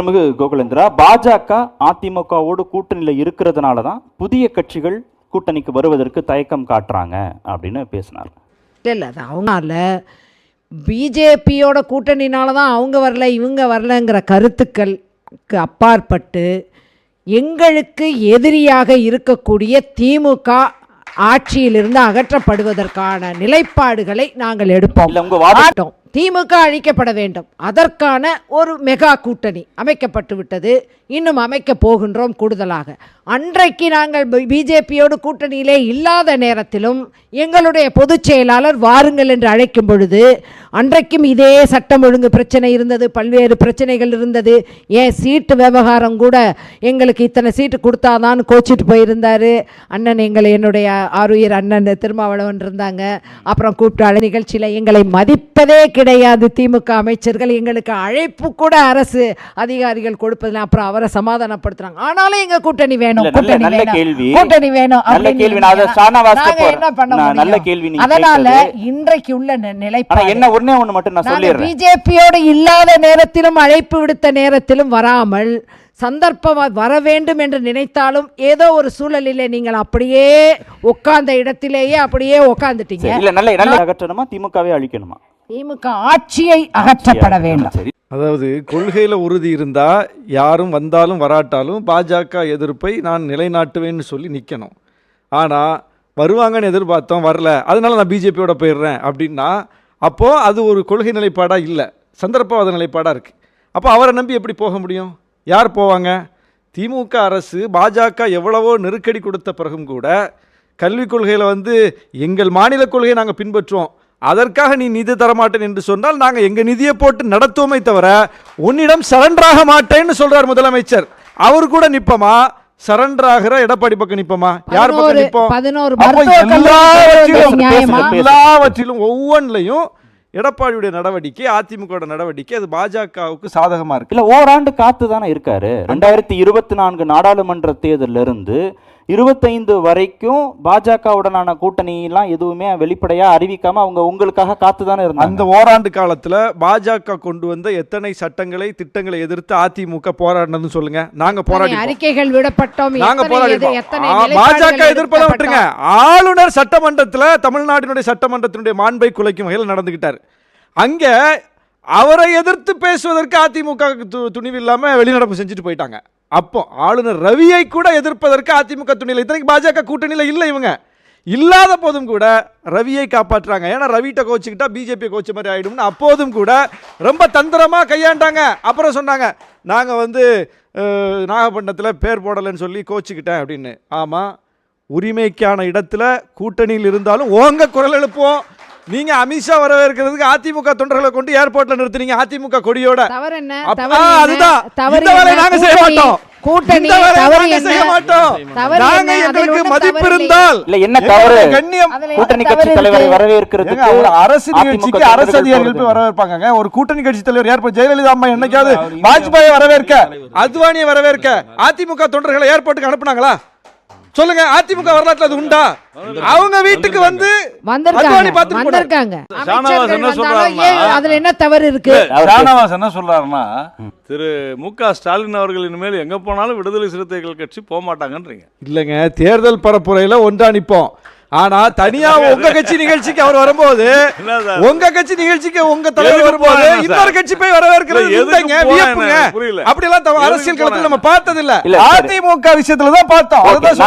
திருமிகு கோகுலேந்திரா பாஜக அதிமுகவோடு கூட்டணியில இருக்கிறதுனால தான் புதிய கட்சிகள் கூட்டணிக்கு வருவதற்கு தயக்கம் காட்டுறாங்க அப்படின்னு பேசினார். இல்லை இல்லை அது அவங்களால பிஜேபியோட கூட்டணினால தான் அவங்க வரல இவங்க வரலங்கிற கருத்துக்களுக்கு அப்பாற்பட்டு எங்களுக்கு எதிரியாக இருக்கக்கூடிய திமுக ஆட்சியிலிருந்து அகற்றப்படுவதற்கான நிலைப்பாடுகளை நாங்கள் எடுப்போம். இல்ல உங்க வாதம் மாட்டோம் திமுக அழிக்கப்பட வேண்டும். அதற்கான ஒரு மெகா கூட்டணி அமைக்கப்பட்டு விட்டது. இன்னும் அமைக்க போகின்றோம் கூடுதலாக. அன்றைக்கு நாங்கள் பிஜேபியோடு கூட்டணியிலே இல்லாத நேரத்திலும் எங்களுடைய பொதுச் செயலாளர் வாருங்கள் என்று அழைக்கும் பொழுது அன்றைக்கும் இதே சட்டம் ஒழுங்கு பிரச்சனை இருந்தது பல்வேறு பிரச்சனைகள் இருந்தது. ஏன் சீட்டு விவகாரம் கூட எங்களுக்கு இத்தனை சீட்டு கொடுத்தாதான் கோச்சிட்டு போயிருந்தாரு. அண்ணன் எங்களை என்னுடைய ஆறுயிர் அண்ணன் திருமாவளவன் இருந்தாங்க. அப்புறம் கூப்பிட்டு அழை நிகழ்ச்சியில் எங்களை மதிப்பதே கிடையாது. திமுக அமைச்சர்கள் எங்களுக்கு அழைப்பு கூட அரசு அதிகாரிகள் கொடுப்பதில்லை. அப்புறம் அவரை சமாதானப்படுத்துறாங்க. ஆனாலும் எங்க கூட்டணி வேணும். கூட்டணி கேள்வி. கூட்டணி வேணும். என்ன பண்ண நல்ல? கேள்வி அதனால. இன்றைக்கு உள்ள நிலைப்பாடு. என்ன ஒண்ணே ஒண்ணு மட்டும் நான் சொல்லிடுறேன். பிஜேபியோடு இல்லாத நேரத்திலும் அழைப்பு விடுத்த நேரத்திலும் வராமல் சந்தர்ப்பம் வர வேண்டும் என்று நினைத்தாலும் ஏதோ ஒரு சூழலிலே நீங்கள் அப்படியே உட்கார்ந்த இடத்திலேயே அப்படியே உட்கார்ந்துட்டீங்க. சரி, இல்ல நல்ல நல்ல அகற்றணுமா? திமுகவே அழிக்கணுமா? திமுக ஆட்சியை அகற்றப்பட வேண்டும். சரி அதாவது கொள்கையில் உறுதி இருந்தால் யாரும் வந்தாலும் வராட்டாலும் பாஜக எதிர்ப்பை நான் நிலைநாட்டுவேன்னு சொல்லி நிற்கணும் ஆனால் வருவாங்கன்னு எதிர்பார்த்தோம் வரல. அதனால நான் பிஜேபியோட போயிடுறேன் அப்படின்னா அப்போது அது ஒரு கொள்கை நிலைப்பாடாக இல்லை. சந்தர்ப்பவாத நிலைப்பாடாக இருக்குது அப்போ அவரை நம்பி எப்படி போக முடியும்? யார் போவாங்க? திமுக அரசு பாஜக எவ்வளவோ நெருக்கடி கொடுத்த பிறகும் கூட கல்விக் கொள்கையில் வந்து எங்கள் மாநில கொள்கையை நாங்கள் பின்பற்றுவோம். அதற்காக நீ நிதி தரமாட்டேன் என்று சொன்னால் நாங்கள் எங்கள் நிதியை போட்டு நடத்துவோமே தவிர உன்னிடம் சரண்டராக மாட்டேன்னு சொல்றார் முதலமைச்சர். அவர் கூட நிப்பமா? சரண்டர் ஆகிற எடப்பாடி பக்கம் நிப்பமா? யார் பக்கம் நிப்போம்? எல்லாவற்றிலும் ஒவ்வொன்றிலையும் எடப்பாடியுடைய நடவடிக்கை அதிமுக நடவடிக்கை அது பாஜகவுக்கு சாதகமா இருக்கு. இல்ல ஓராண்டு காத்து தானே இருக்காரு ரெண்டாயிரத்தி இருபத்தி நான்கு நாடாளுமன்ற தேர்தல்ல இருந்து இருபத்தைந்து வரைக்கும் பாஜகவுடனான கூட்டணி எல்லாம் எதுவுமே வெளிப்படையா அறிவிக்காம அவங்க உங்களுக்காக காத்து தானே அந்த இருந்தாங்க ஓராண்டு காலத்துல பாஜக கொண்டு வந்த எத்தனை சட்டங்களை திட்டங்களை எதிர்த்து அதிமுக போராடினதுன்னு சொல்லுங்க. நாங்க போராடி அறிக்கைகள் விடப்பட்டோம். நாங்க எத்தனை போராடி பாஜக எதிர்ப்பதை விட்டுருங்க. ஆளுநர் சட்டமன்றத்துல தமிழ்நாட்டினுடைய சட்டமன்றத்தினுடைய மாண்பை குலைக்கும் வகையில் நடந்துகிட்டார். அங்க அவரை எதிர்த்து பேசுவதற்கு அதிமுக து- துணிவு இல்லாமல் வெளிநடப்பு செஞ்சுட்டு போயிட்டாங்க. அப்போ ஆளுநர் ரவியை கூட எதிர்ப்பதற்கு அதிமுக துணியில். இத்தனைக்கு பாஜக கூட்டணியில் இல்லை இவங்க. இல்லாத போதும் கூட ரவியை காப்பாற்றுறாங்க. ஏன்னா ரவிட்ட கோச்சுக்கிட்டா பிஜேபி கோச்ச மாதிரி ஆகிடும்னு அப்போதும் கூட ரொம்ப தந்திரமாக கையாண்டாங்க. அப்புறம் சொன்னாங்க நாங்கள் வந்து நாகப்பட்டினத்தில் பேர் போடலைன்னு சொல்லி கோச்சுக்கிட்டேன் அப்படின்னு. ஆமாம் உரிமைக்கான இடத்துல கூட்டணியில் இருந்தாலும் ஓங்க குரல் எழுப்புவோம். நீங்க அமித்ஷா வரவேற்கிறதுக்கு அதிமுக தொண்டர்களை கொண்டு ஏர்போர்ட்ல நிறுத்துனீங்க அதிமுக கொடியோட தவறு என்ன? அதுதான். நாங்க செய்ய மாட்டோம். கூட்டணி தவறு? செய்ய மாட்டோம். நாங்க எங்களுக்கு மதிப்பு இருந்தால் இல்ல என்ன தவறு கண்ணியம் கூட்டணி கட்சி தலைவரை? வரவேற்கிறதுக்கு அரசு நிகழ்ச்சிக்கு அரசு அதிகாரிகள் போய். வரவேற்பாங்க ஒரு கூட்டணி கட்சி தலைவர் யார் ஜெயலலிதா அம்மா என்னைக்காவது வாஜ்பாயை வரவேற்க அத்வானியை வரவேற்க அதிமுக தொண்டர்களை ஏர்போர்ட்டுக்கு அனுப்புனாங்களா சொல்லுங்க அதிமுக வரலாற்றுல அது உண்டா? அவங்க வீட்டுக்கு வந்து வந்திருக்காங்க. ஷானவாஸ் என்ன சொல்றாருன்னா, அதுல என்ன தவறு இருக்கு? ஷானவாஸ் என்ன சொல்றாருன்னா திரு மு க ஸ்டாலின் அவர்கள் இனிமேல் எங்க போனாலும் விடுதலை சிறுத்தைகள் கட்சி போக மாட்டாங்கன்றீங்க இல்லைங்க தேர்தல் பரப்புரையில ஒன்றா நிப்போம். ஆனா தனியா உங்க கட்சி நிகழ்ச்சிக்கு அவர் வரும்போது? உங்க கட்சி நிகழ்ச்சிக்கு உங்க தலைவர் வரும்போது இன்னொரு? கட்சி போய் வரவேற்கிறது இல்லைங்க வியப்புங்க தவ- எதுக்கு அரசியல் களத்தில் நம்ம பார்த்தது இல்ல. அதிமுக விஷயத்துல தான் பார்த்தோம் அதுதான்